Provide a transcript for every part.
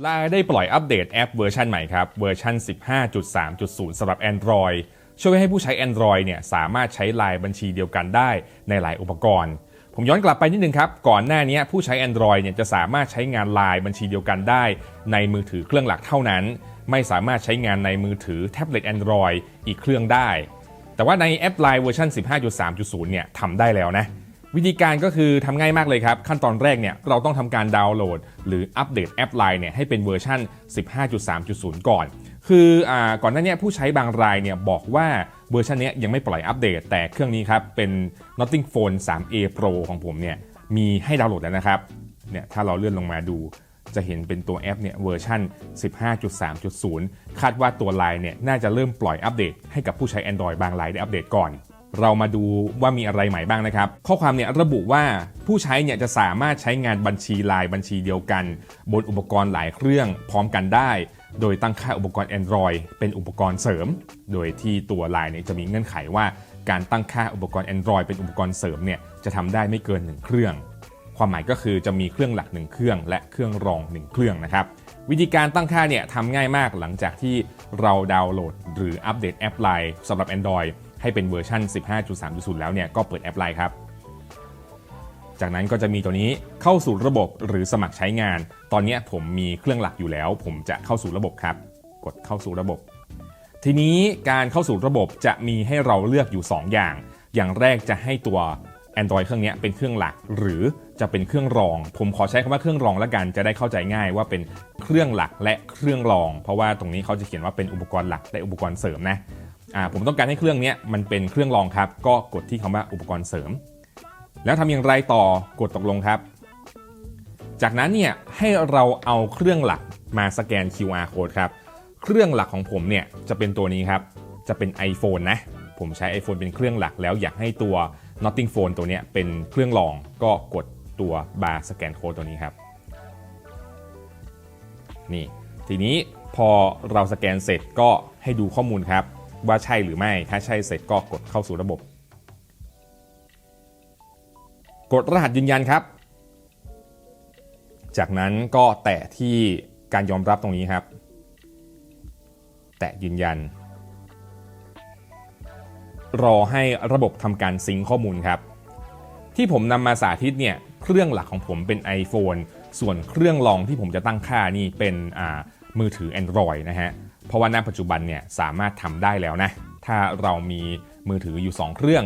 ไลน์ได้ปล่อยอัปเดตแอปเวอร์ชันใหม่ครับ เวอร์ชัน15.3.0 สำหรับ Android ช่วยให้ผู้ใช้ Android เนี่ยสามารถใช้ไลน์บัญชีเดียวกันได้ในหลายอุปกรณ์ ผมย้อนกลับไปนิดนึงครับ ก่อนหน้านี้ผู้ใช้ Android เนี่ยจะสามารถใช้งานไลน์บัญชีเดียวกันได้ ในมือถือเครื่องหลักเท่านั้น ไม่สามารถใช้งานในมือถือแท็บเล็ต Android อีกเครื่องได้ แต่ว่าในแอป Line เวอร์ชัน15.3.0 เนี่ยทำได้แล้วนะ วิธีการก็คือทำง่ายมากเลยครับ ขั้นตอนแรกเนี่ยเราต้องทำการดาวน์โหลด หรืออัปเดตแอป Line เนี่ยให้เป็นเวอร์ชัน15.3.0 ก่อน คืออาก่อนหน้านี้ผู้ใช้บางรายเนี่ยบอกว่าเวอร์ชันนี้ยยังไม่ปล่อยอัปเดต แต่เครื่องนี้ครับเป็น Notting Phone 3a Pro ของผมเนี่ยมีให้ดาวน์โหลดแล้วนะครับเนี่ยถ้าเราเลื่อนลงมาดูจะเห็นเป็นตัวแอปเนี่ยเวอร์ชัน15.3.0 คาดว่าตัว Line เนี่ยน่าจะเริ่มปล่อยอัปเดตให้กับผู้ใช้ Android บางรายได้อัปเดตก่อน เรามาดูว่ามีอะไรใหม่บ้างนะครับ ข้อความเนี่ยระบุว่าผู้ใช้เนี่ยจะสามารถใช้งานบัญชีไลน์บัญชีเดียวกัน บนอุปกรณ์หลายเครื่องพร้อมกันได้ โดยตั้งค่าอุปกรณ์ Android เป็นอุปกรณ์เสริม โดยที่ตัวไลน์เนี่ยจะมีเงื่อนไขว่า การตั้งค่าอุปกรณ์ Android เป็นอุปกรณ์เสริมเนี่ยจะทำได้ไม่เกิน 1 เครื่อง ความหมายก็คือจะมีเครื่องหลัก 1 เครื่อง และเครื่องรอง 1 เครื่องนะครับวิธีการตั้งค่าเนี่ยทำง่ายมากหลังจากที่เราดาวน์โหลด หรืออัปเดตแอปไลน์สำหรับ Android ให้เป็นเวอร์ชัน15.3.0 แล้วเนี่ยก็เปิดแอปไลน์ครับ จากนั้นก็จะมีตัวนี้เข้าสู่ระบบหรือสมัครใช้งาน ตอนนี้ผมมีเครื่องหลักอยู่แล้ว ผมจะเข้าสู่ระบบครับ กดเข้าสู่ระบบ ทีนี้การเข้าสู่ระบบจะมีให้เราเลือกอยู่ 2 อย่าง อย่างแรกจะให้ตัว Android เครื่องนี้เป็นเครื่องหลักหรือจะเป็นเครื่องรอง ผมขอใช้คำว่าเครื่องรองแล้วกันจะได้เข้าใจง่ายว่าเป็นเครื่องหลักและเครื่องรอง เพราะว่าตรงนี้เขาจะเขียนว่าเป็นอุปกรณ์หลักและอุปกรณ์เสริมนะ ผมต้องการให้เครื่องนี้มันเป็นเครื่องรองครับ ก็กดที่คำว่าอุปกรณ์เสริม แล้วทำอย่างไรต่อกดตกลงครับ จากนั้นเนี่ยให้เราเอาเครื่องหลักมาสแกน QR code ครับ เครื่องหลักของผมเนี่ยจะเป็นตัวนี้ครับ จะเป็น iPhone นะ ผมใช้ iPhone เป็นเครื่องหลักแล้วอยากให้ตัว Notting Phone ตัวนี้เป็นเครื่องรอง ก็กดตัวบาร์สแกนโค้ดตัวนี้ครับนี่ทีนี้พอเราสแกนเสร็จก็ให้ดูข้อมูลครับ ว่าใช่หรือไม่ ถ้าใช่เสร็จก็กดเข้าสู่ระบบ กดรหัสยืนยันครับ จากนั้นก็แตะที่การยอมรับตรงนี้ครับ แตะยืนยัน รอให้ระบบทำการซิงข้อมูลครับ ที่ผมนำมาสาธิตเนี่ยเครื่องหลักของผมเป็น iPhone ส่วนเครื่องรองที่ผมจะตั้งค่านี่เป็นมือถือ Android นะฮะ เพราะว่าณปัจจุบันเนี่ยสามารถทำได้แล้วนะ ถ้าเรามีมือถืออยู่ 2 เครื่อง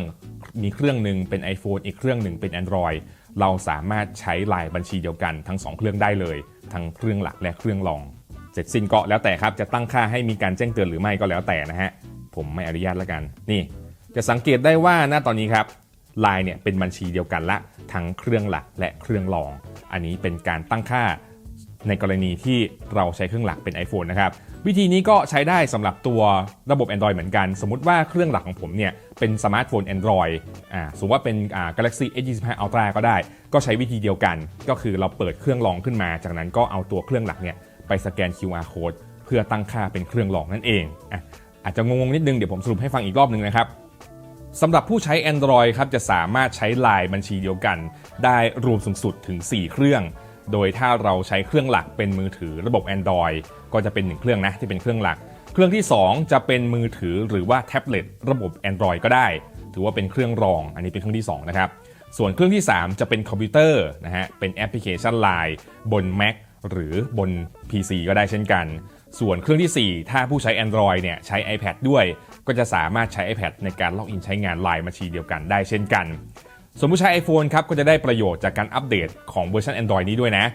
มีเครื่องหนึ่งเป็น iPhone อีกเครื่องหนึ่งเป็น Android เราสามารถใช้ลายบัญชีเดียวกันทั้ง 2 เครื่องได้เลย ทั้งเครื่องหลักและเครื่องรอง เสร็จสิ้นก็แล้วแต่ครับ จะตั้งค่าให้มีการแจ้งเตือนหรือไม่ก็แล้วแต่นะฮะ ผมไม่อนุญาตแล้วกัน นี่ จะสังเกตได้ว่าณตอนนี้ครับ Line เนี่ยเป็นบัญชีเดียวกันละทั้งเครื่องหลักและเครื่องรอง อันนี้เป็นการตั้งค่าในกรณีที่เราใช้เครื่องหลักเป็น iPhone นะครับ วิธีนี้ก็ใช้ได้สำหรับตัวระบบ Android เหมือนกัน สมมุติว่าเครื่องหลักของผมเนี่ยเป็นสมาร์ทโฟน Android อ่าสมมติว่าเป็นอ่า Galaxy S25 Ultra ก็ได้ ก็ใช้วิธีเดียวกัน ก็คือเราเปิดเครื่องรองขึ้นมา จากนั้นก็เอาตัวเครื่องหลักเนี่ยไปสแกน QR code เพื่อตั้งค่าเป็นเครื่องรองนั่นเองอะอาจจะงงๆนิดนึงเดี๋ยวผมสรุปให้ฟังอีกรอบหนึ่งนะครับสำหรับผู้ใช้ Android ครับจะสามารถใช้ไลน์บัญชีเดียวกัน ได้รวมสูงสุดถึง 4 เครื่อง โดยถ้าเราใช้เครื่องหลักเป็นมือถือระบบ Android ก็จะเป็น1เครื่องนะที่เป็นเครื่องหลัก เครื่องที่ 2 จะเป็นมือถือหรือว่าแท็บเล็ตระบบ Android ก็ได้ ถือว่าเป็นเครื่องรอง อันนี้เป็นเครื่องที่2นะครับส่วนเครื่องที่ 3 จะเป็นคอมพิวเตอร์นะฮะเป็นแอปพลิเคชัน Line บน Mac หรือบน PC ก็ได้เช่นกัน ส่วนเครื่องที่ 4 ถ้าผู้ใช้ Android เนี่ยใช้ iPad ด้วย ก็จะสามารถใช้ iPad ในการล็อกอินใช้งาน Line บัญชีเดียวกันได้เช่นกัน ส่วนผู้ใช้ iPhone ครับก็จะได้ประโยชน์จากการอัปเดตของเวอร์ชัน Android นี้ด้วยนะ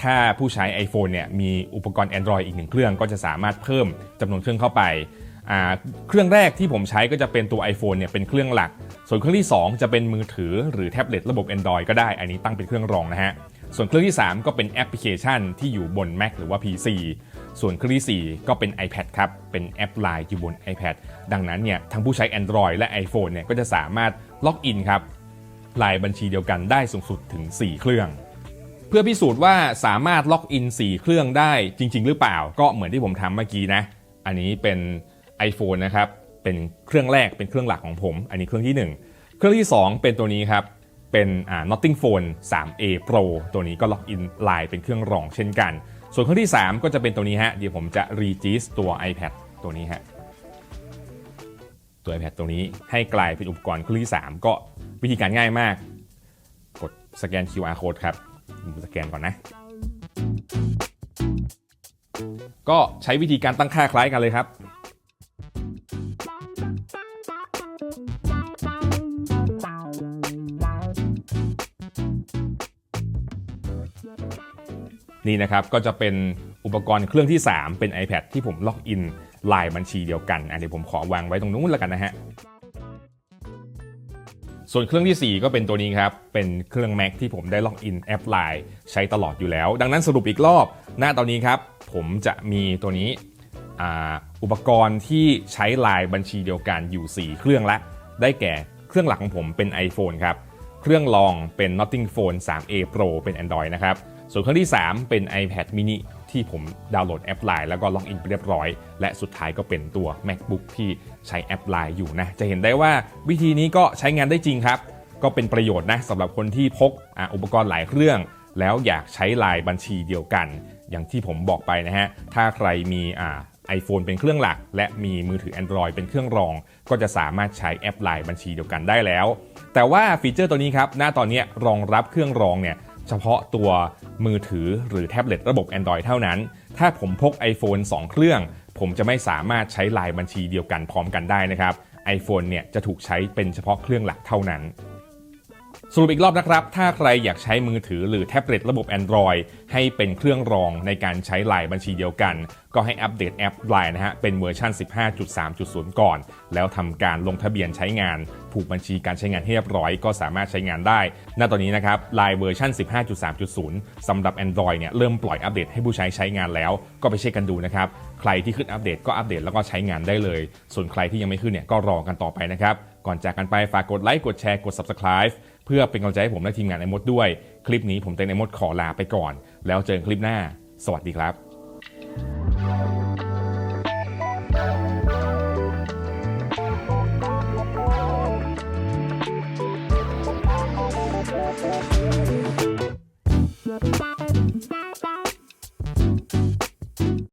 ถ้าผู้ใช้ iPhone เนี่ยมีอุปกรณ์ Android อีกหนึ่งเครื่องก็จะสามารถเพิ่มจำนวนเครื่องเข้าไป เครื่องแรกที่ผมใช้ก็จะเป็นตัว iPhone เนี่ยเป็นเครื่องหลัก ส่วนเครื่องที่ 2 จะเป็นมือถือหรือแท็บเล็ตระบบ Android ก็ได้ อันนี้ตั้งเป็นเครื่องรองนะฮะ ส่วนเครื่องที่ 3 ก็เป็นแอปพลิเคชันที่อยู่บน Mac หรือว่า PC ส่วนเครื่องที่ 4 ก็เป็น iPad ครับ เป็นแอป Line อยู่บน iPad ดังนั้นเนี่ยทั้งผู้ใช้ Android และ iPhone เนี่ยก็จะสามารถล็อกอินครับ ลายบัญชีเดียวกันได้สูงสุดถึง 4 เครื่อง เพื่อพิสูจน์ว่าสามารถล็อกอิน 4 เครื่องได้จริง ๆ หรือเปล่า ก็เหมือนที่ผมทำเมื่อกี้นะ อันนี้เป็น iPhone นะครับ เป็นเครื่องแรกเป็นเครื่องหลักของผม อันนี้เครื่องที่ 1 เครื่องที่ 2 เป็นตัวนี้ครับ เป็นอ่า Notting Phone 3a Pro ตัวนี้ก็ล็อกอินไลน์เป็นเครื่องรองเช่นกัน ส่วนเครื่องที่ 3 ก็จะเป็นตัวนี้ฮะ เดี๋ยวผมจะ regis ตัว iPad ตัวนี้ฮะ ตัว iPad ตัวนี้ให้กลายเป็นอุปกรณ์เครื่องที่ 3 ก็วิธีการง่ายมาก กดสแกน QR code ครับผมสแกนก่อนนะ ก็ใช้วิธีการตั้งค่าคล้ายกันเลยครับ นี่นะครับก็จะเป็นอุปกรณ์เครื่องที่ 3 เป็น iPad ที่ผมล็อกอิน ลน์บัญชีเดียวกันอะเดี๋ยวผมขอวางไว้ตรงนู้นแล้วกันนะฮะส่วนเครื่องทีสี่ 4 ก็เป็นตัวนี้ครับ เป็นเครื่อง Mac ที่ผมได้ล็อกอินแอป Line ใช้ตลอดอยู่แล้ว ดังนั้นสรุปอีกรอบ หน้าตอนนี้ครับ ผมจะมีตัวนี้อ,อุปกรณ์ที่ใช้ไลน์บัญชีเดียวกันอยู่ 4 เครื่องละ ได้แก่เครื่องหลักของผมเป็น iPhone ครับ เครื่องรองเป็น Notting Phone 3a Pro เป็น Android นะครับ ส่วนเครื่องที่ 3 เป็น iPad mini ที่ผมดาวน์โหลดแอป Line แล้วก็ล็อกอินไปเรียบร้อย และสุดท้ายก็เป็นตัว MacBook ที่ใช้แอป Line อยู่นะ จะเห็นได้ว่าวิธีนี้ก็ใช้งานได้จริงครับ ก็เป็นประโยชน์นะสำหรับคนที่พกออุปกรณ์หลายเครื่อง แล้วอยากใช้ไลน์บัญชีเดียวกัน อย่างที่ผมบอกไปนะฮะ ถ้าใครมีอ่า iPhone เป็นเครื่องหลัก และมีมือถือ Android เป็นเครื่องรอง ก็จะสามารถใช้แอปไลน์บัญชีเดียวกันได้แล้ว แต่ว่าฟีเจอร์ตัวนี้ครับ หน้าตอนนี้รองรับเครื่องรองเนี่ย เฉพาะตัวมือถือหรือแท็บเล็ตระบบ Android เท่านั้น ถ้าผมพก iPhone 2 เครื่อง ผมจะไม่สามารถใช้ลายบัญชีเดียวกันพร้อมกันได้นะครับ iPhone เนี่ยจะถูกใช้เป็นเฉพาะเครื่องหลักเท่านั้น สรุปอีกรอบนะครับ ถ้าใครอยากใช้มือถือหรือแท็บเล็ตระบบ Android ให้เป็นเครื่องรองในการใช้ไลน์บัญชีเดียวกัน ก็ให้อัปเดตแอป Line นะฮะ เป็นเวอร์ชัน 15.3.0 ก่อน แล้วทำการลงทะเบียนใช้งาน ผูกบัญชีการใช้งานให้เรียบร้อย ก็สามารถใช้งานได้ ณ ตอนนี้นะครับ Line เวอร์ชัน 15.3.0 สำหรับ Android เนี่ยเริ่มปล่อยอัปเดตให้ผู้ใช้ใช้งานแล้ว ก็ไปเช็คกันดูนะครับ ใครที่ขึ้นอัปเดตก็อัปเดตแล้วก็ใช้งานได้เลย ส่วนใครที่ยังไม่ขึ้นเนี่ยก็รอกันต่อไปนะครับ ก่อนจากกันไปฝากกดไลค์ กดแชร์ กด Subscribe พื่อเป็นกำลังใจให้ผมและทีมงานไอมดด้วย คลิปนี้ผมเต็นไอมดขอลาไปก่อน แล้วเจอกันคลิปหน้า สวัสดีครับ「